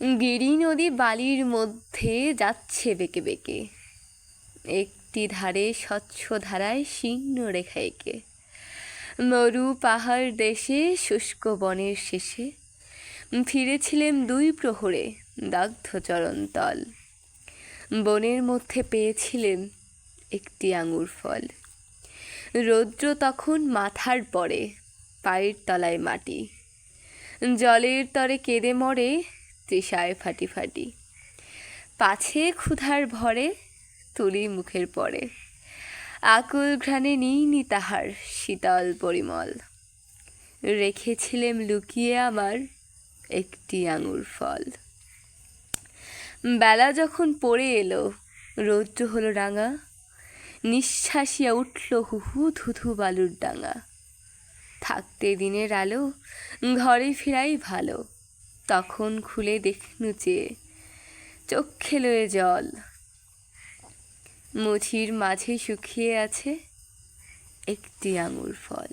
গিরি নদী বালির মধ্যে যাচ্ছে বেঁকে বেঁকে। একটি ধারে স্বচ্ছ ধারায় শীর্ণ রেখা এঁকে। মরু পাহাড় দেশে শুষ্ক বনের শেষে। ফিরেছিলেম দুই প্রহরে দগ্ধ চরণতল বনের মধ্যে পেয়েছিলেন একটি আঙুর ফল। রৌদ্র তখন মাথার পরে পায়ের তলায় মাটি। জলের তরে কেঁদে মরে তৃষায় ফাটি ফাটি। পাছে ক্ষুধার ভরে, তুলি মুখের পরে। আকুল ঘ্রাণে নিইনি তাহার শীতল পরিমল। রেখেছিলেম লুকিয়ে আমার একটি আঙুর ফল। বেলা যখন পড়ে এলো, রৌদ্র হলো রাঙা। নিঃশ্বাসিয়া উঠল হুহু ধুধু বালুর ডাঙা। থাকতে দিনের আলো, ঘরে ফেরাই ভালো। তখন খুলে দেখনু যে চোখে লয়ে জল। মুঠির মাঝে শুকিয়ে আছে একটি আঙুর ফল।